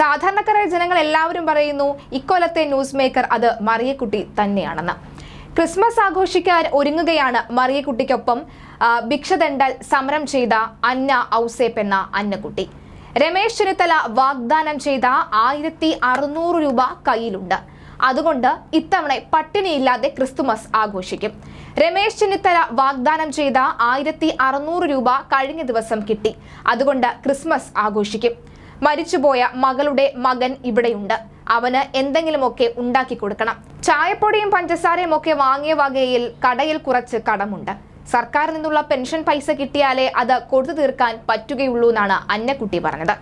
സാധാരണക്കാരായ ജനങ്ങൾ എല്ലാവരും പറയുന്നു ഇക്കൊല്ലത്തെ ന്യൂസ് മേക്കർ അത് മറിയക്കുട്ടി തന്നെയാണെന്ന്. ക്രിസ്മസ് ആഘോഷിക്കാൻ ഒരുങ്ങുകയാണ് മറിയക്കുട്ടിക്കൊപ്പം ഭിക്ഷതണ്ടൽ സമരം ചെയ്ത അന്ന ഔസേപ്പ് എന്ന അന്നക്കുട്ടി. രമേശ് ചെന്നിത്തല വാഗ്ദാനം ചെയ്ത ആയിരത്തി അറുന്നൂറ് രൂപ കയ്യിലുണ്ട്. അതുകൊണ്ട് ഇത്തവണ പട്ടിണിയില്ലാതെ ക്രിസ്തുമസ് ആഘോഷിക്കും. രമേശ് ചെന്നിത്തല വാഗ്ദാനം ചെയ്ത ആയിരത്തി അറുന്നൂറ് രൂപ കഴിഞ്ഞ ദിവസം കിട്ടി. അതുകൊണ്ട് ക്രിസ്മസ് ആഘോഷിക്കും. മരിച്ചുപോയ മകളുടെ മകൻ ഇവിടെയുണ്ട്. അവന് എന്തെങ്കിലുമൊക്കെ ഉണ്ടാക്കി കൊടുക്കണം. ചായപ്പൊടിയും പഞ്ചസാരയും ഒക്കെ വാങ്ങിയ വകയിൽ കടയിൽ കുറച്ച് കടമുണ്ട്. സർക്കാരിൽ നിന്നുള്ള പെൻഷൻ പൈസ കിട്ടിയാലേ അത് കൊടുത്തു തീർക്കാൻ പറ്റുകയുള്ളൂ എന്നാണ് അന്നക്കുട്ടി പറഞ്ഞത്.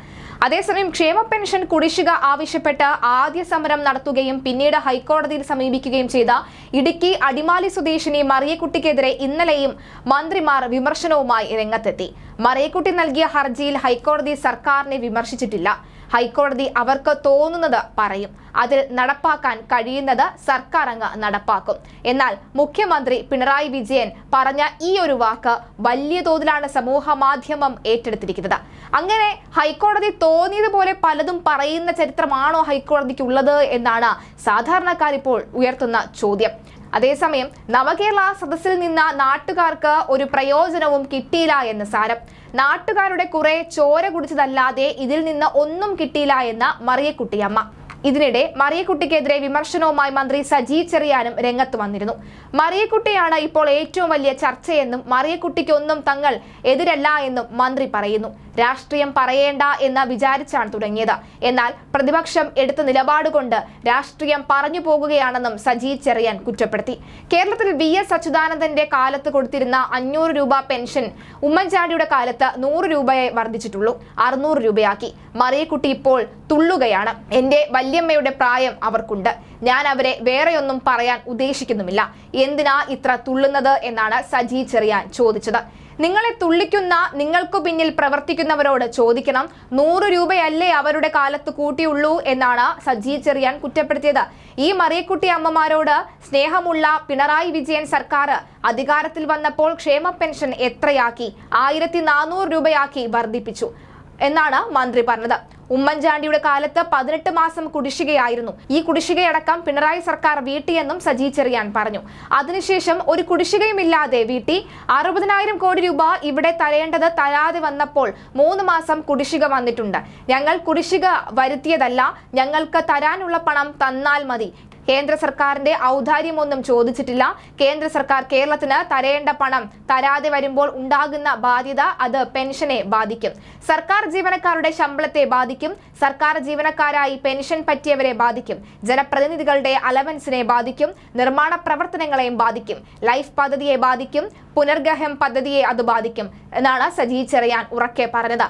അതേസമയം ക്ഷേമ പെൻഷൻ കുടിശ്ശിക ആവശ്യപ്പെട്ട് ആദ്യ സമരം നടത്തുകയും പിന്നീട് ഹൈക്കോടതിയിൽ സമീപിക്കുകയും ചെയ്ത ഇടുക്കി അടിമാലി സ്വദേശിനി മറിയക്കുട്ടിക്കെതിരെ ഇന്നലെയും മന്ത്രിമാർ വിമർശനവുമായി രംഗത്തെത്തി. മറിയക്കുട്ടി നൽകിയ ഹർജിയിൽ ഹൈക്കോടതി സർക്കാരിനെ വിമർശിച്ചിട്ടില്ല. ഹൈക്കോടതി അവർക്ക് തോന്നുന്നത് പറയും. അതിൽ നടപ്പാക്കാൻ കഴിയുന്നത് സർക്കാർ അങ്ങ് നടപ്പാക്കും. എന്നാൽ മുഖ്യമന്ത്രി പിണറായി വിജയൻ പറഞ്ഞ ഈ ഒരു വാക്ക് വലിയ തോതിലാണ് സമൂഹ മാധ്യമം ഏറ്റെടുത്തിരിക്കുന്നത്. അങ്ങനെ ഹൈക്കോടതി തോന്നിയതുപോലെ പലതും പറയുന്ന ചരിത്രമാണോ ഹൈക്കോടതിക്ക് ഉള്ളത് എന്നാണ് സാധാരണക്കാർ ഇപ്പോൾ ഉയർത്തുന്ന ചോദ്യം. അതേസമയം നവകേരള സദസ്സിൽ നിന്ന നാട്ടുകാർക്ക് ഒരു പ്രയോജനവും കിട്ടിയില്ല എന്ന് സാരം. നാട്ടുകാരുടെ കുറെ ചോര കുടിച്ചതല്ലാതെ ഇതിൽ നിന്ന് ഒന്നും കിട്ടിയില്ല എന്ന മറിയക്കുട്ടിയമ്മ. ഇതിനിടെ മറിയക്കുട്ടിക്കെതിരെ വിമർശനവുമായി മന്ത്രി സജി ചെറിയാനും രംഗത്ത് വന്നിരുന്നു. മറിയക്കുട്ടിയാണ് ഇപ്പോൾ ഏറ്റവും വലിയ ചർച്ചയെന്നും മറിയക്കുട്ടിക്കൊന്നും തങ്ങൾ എതിരല്ല എന്നും മന്ത്രി പറയുന്നു. രാഷ്ട്രീയം പറയേണ്ട എന്ന് വിചാരിച്ചാണ് തുടങ്ങിയത്. എന്നാൽ പ്രതിപക്ഷം എടുത്ത നിലപാടുകൊണ്ട് രാഷ്ട്രീയം പറഞ്ഞു പോകുകയാണെന്നും സജി ചെറിയാൻ കുറ്റപ്പെടുത്തി. കേരളത്തിൽ വി എസ് അച്യുതാനന്ദന്റെ കാലത്ത് കൊടുത്തിരുന്ന അഞ്ഞൂറ് രൂപ പെൻഷൻ ഉമ്മൻചാണ്ടിയുടെ കാലത്ത് നൂറ് രൂപയെ വർദ്ധിച്ചിട്ടുള്ളൂ. അറുന്നൂറ് രൂപയാക്കി. മറിയക്കുട്ടി ഇപ്പോൾ തുള്ളുകയാണ്. എന്റെ വല്യമ്മയുടെ പ്രായം അവർക്കുണ്ട്. ഞാൻ അവരെ വേറെയൊന്നും പറയാൻ ഉദ്ദേശിക്കുന്നുമില്ല. എന്തിനാ ഇത്ര തുള്ളുന്നത് എന്നാണ് സജി ചെറിയാൻ ചോദിച്ചത്. നിങ്ങളെ തുള്ളിക്കുന്ന നിങ്ങൾക്കു പിന്നിൽ പ്രവർത്തിക്കുന്നവരോട് ചോദിക്കണം. നൂറ് രൂപയല്ലേ അവരുടെ കാലത്ത് കൂട്ടിയുള്ളൂ എന്നാണ് സജി ചെറിയാൻ കുറ്റപ്പെടുത്തിയത്. ഈ മറിയക്കുട്ടി അമ്മമാരോട് സ്നേഹമുള്ള പിണറായി വിജയൻ സർക്കാർ അധികാരത്തിൽ വന്നപ്പോൾ ക്ഷേമ പെൻഷൻ എത്രയാക്കി? ആയിരത്തി രൂപയാക്കി വർദ്ധിപ്പിച്ചു എന്നാണ് മന്ത്രി പറഞ്ഞത്. ഉമ്മൻചാണ്ടിയുടെ കാലത്ത് പതിനെട്ട് മാസം കുടിശ്ശികയായിരുന്നു. ഈ കുടിശ്ശികയടക്കം പിണറായി സർക്കാർ വീട്ടിയെന്നും സജി ചെറിയാൻ പറഞ്ഞു. അതിനുശേഷം ഒരു കുടിശ്ശികയുമില്ലാതെ വീട്ടി അറുപതിനായിരം കോടി രൂപ ഇവിടെ തരേണ്ടത് തരാതെ വന്നപ്പോൾ മൂന്ന് മാസം കുടിശ്ശിക വന്നിട്ടുണ്ട്. ഞങ്ങൾ കുടിശ്ശിക വരുത്തിയതല്ല ഞങ്ങൾക്ക് തരാനുള്ള പണം തന്നാൽ മതി. കേന്ദ്ര സർക്കാരിന്റെ ഔദാര്യമൊന്നും ചോദിച്ചിട്ടില്ല. കേന്ദ്ര സർക്കാർ കേരളത്തിന് തരേണ്ട പണം തരാതെ വരുമ്പോൾ ഉണ്ടാകുന്ന ബാധ്യത അത് പെൻഷനെ ബാധിക്കും. സർക്കാർ ജീവനക്കാരുടെ ശമ്പളത്തെ ബാധിക്കും. സർക്കാർ ജീവനക്കാരായി പെൻഷൻ പറ്റിയവരെ ബാധിക്കും. ജനപ്രതിനിധികളുടെ അലവൻസിനെ ബാധിക്കും. നിർമ്മാണ പ്രവർത്തനങ്ങളെയും ബാധിക്കും. ലൈഫ് പദ്ധതിയെ ബാധിക്കും. പുനർഗഹം പദ്ധതിയെ അത് ബാധിക്കും എന്നാണ് സജി ചെറിയാൻ ഉറക്കെ പറഞ്ഞത്.